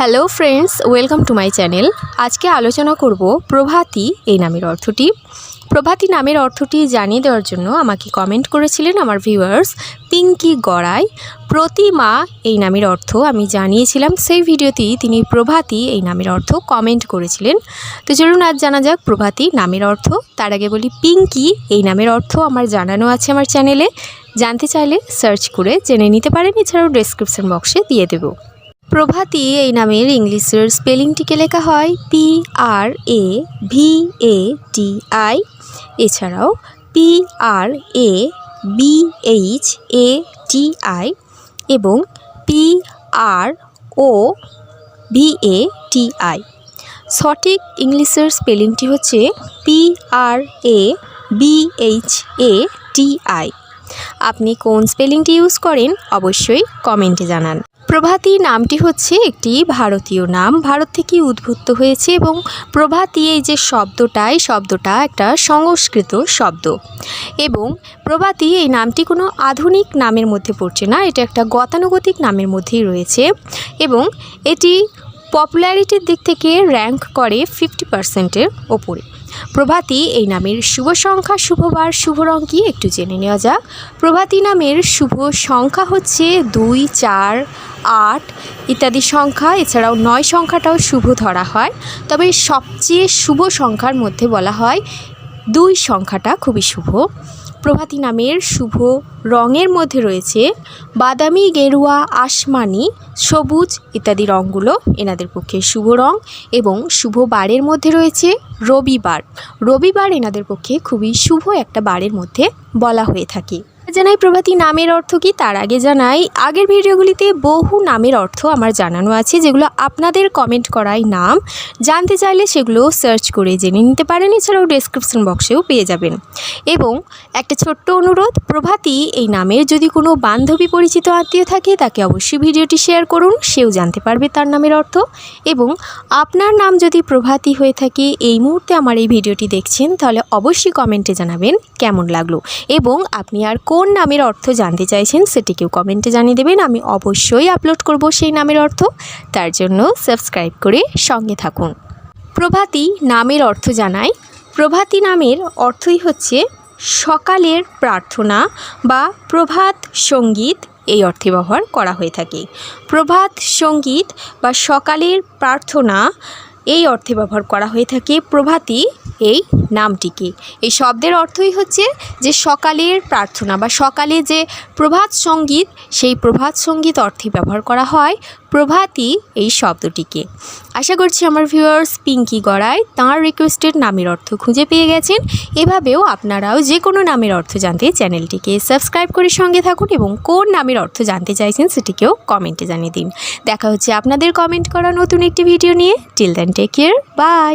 Hello friends welcome to my channel আজকে আলোচনা করব প্রভাতী এই নামের অর্থটি। প্রভাতী নামের অর্থটি জানিয়ে দেওয়ার জন্য আমাকে কমেন্ট করেছিলেন আমার ভিউয়ার্স পিঙ্কি গড়াই। প্রতিমা এই নামের অর্থ আমি জানিয়েছিলাম, সেই ভিডিওতেই তিনি প্রভাতী এই নামের অর্থ কমেন্ট করেছিলেন। তো চলুন আজ জানা যাক প্রভাতী নামের অর্থ। তার আগে বলি, পিঙ্কি এই নামের অর্থ আমার জানানো আছে আমার চ্যানেলে জানতে চাইলে সার্চ করে জেনে নিতে পারেন, এছাড়াও ডেসক্রিপশন বক্সে দিয়ে দেবো। প্রভাতী এই নামের ইংলিশের স্পেলিংটিকে লেখা হয় P R A V A T I এছাড়াও P R A B H A T I এবং P R O V A T I সঠিক ইংলিশের স্পেলিংটি হচ্ছে P R A B H A T I আপনি কোন স্পেলিংটি ইউজ করেন, অবশ্যই কমেন্টে জানান। প্রভাতী নামটি হচ্ছে একটি ভারতীয় নাম। ভারত থেকে উদ্ভূত হয়েছে এবং প্রভাতী এই যে শব্দটা, এই শব্দটা একটা সংস্কৃত শব্দ। এবং প্রভাতী এই নামটি কোনো আধুনিক নামের মধ্যে পড়ছে না, এটা একটা গতানুগতিক নামের মধ্যেই রয়েছে এবং এটি পপুলারিটির দিক থেকে র্যাঙ্ক করে ফিফটি পার্সেন্টের ওপরে। প্রভাতী এই নামের শুভ সংখ্যা শুভবার শুভ রং কি একটু জেনে নেওয়া যাক। প্রভাতি নামের শুভ সংখ্যা হচ্ছে দুই, চার, আট ইত্যাদি সংখ্যা। এছাড়াও নয় সংখ্যাটাও শুভ ধরা হয়। তবে সবচেয়ে শুভ সংখ্যার মধ্যে বলা হয় দুই সংখ্যাটা খুবই শুভ। প্রভাতী নামের শুভ রঙের মধ্যে রয়েছে বাদামি, গেরুয়া, আসমানি, সবুজ ইত্যাদি রঙগুলো। এনাদের পক্ষে শুভ রং এবং শুভ বারের মধ্যে রয়েছে রবিবার। রবিবার এনাদের পক্ষে খুবই শুভ একটা বারের মধ্যে বলা হয়ে থাকে। জানাই, প্রভাতী, নামের অর্থ কি? তার আগে জানাই, আগের ভিডিওগুলিতে বহু নামের অর্থ আমার জানানো আছে, যেগুলো আপনাদের কমেন্ট করাই নাম। জানতে চাইলে সেগুলো সার্চ করে জেনে নিতে পারেন, এছাড়াও ডেসক্রিপশন বক্সেও পেয়ে যাবেন। এবং একটা ছোট্ট অনুরোধ, প্রভাতী, এই নামের যদি কোনো বান্ধবী পরিচিত আত্মীয় থাকে, তাকে অবশ্যই ভিডিওটি শেয়ার করুন, সেও জানতে পারবে তার নামের অর্থ। এবং আপনার নাম যদি প্রভাতী হয়ে থাকে, এই মুহূর্তে আমার এই ভিডিওটি দেখছেন, তাহলে অবশ্যই কমেন্টে জানাবেন কেমন লাগল। এবং আপনি আর কোন নামের অর্থ জানতে চাইছেন সেটিকেও কমেন্টে জানিয়ে দেবেন। আমি অবশ্যই আপলোড করব সেই নামের অর্থ। তার জন্য সাবস্ক্রাইব করে সঙ্গে থাকুন। প্রভাতী নামের অর্থ জানাই। প্রভাতী নামের অর্থই হচ্ছে সকালের প্রার্থনা বা প্রভাত সংগীত এই অর্থে ব্যবহার করা হয়ে থাকে। প্রভাত সংগীত বা সকালের প্রার্থনা এই অর্থে ব্যবহার করা হয়ে থাকে। প্রভাতী এই নামটিকে। এই শব্দের অর্থই হচ্ছে যে সকালের প্রার্থনা বা সকালে যে প্রভাত সংগীত, সেই প্রভাত সংগীত অর্থে ব্যবহার করা হয় প্রভাতী এই শব্দটিকে। আশা করছি আমার ভিউয়ার্স পিঙ্কি গড়ায় তাঁর রিকোয়েস্টেড নামের অর্থ খুঁজে পেয়ে গেছেন। এভাবেও আপনারাও যে কোনো নামের অর্থ জানতে চ্যানেলটিকে সাবস্ক্রাইব করে সঙ্গে থাকুন এবং কোন নামের অর্থ জানতে চাইছেন সেটিকেও কমেন্টে জানিয়ে দিন। দেখা হচ্ছে আপনাদের কমেন্ট করা নতুন একটি ভিডিও নিয়ে। Till then take care bye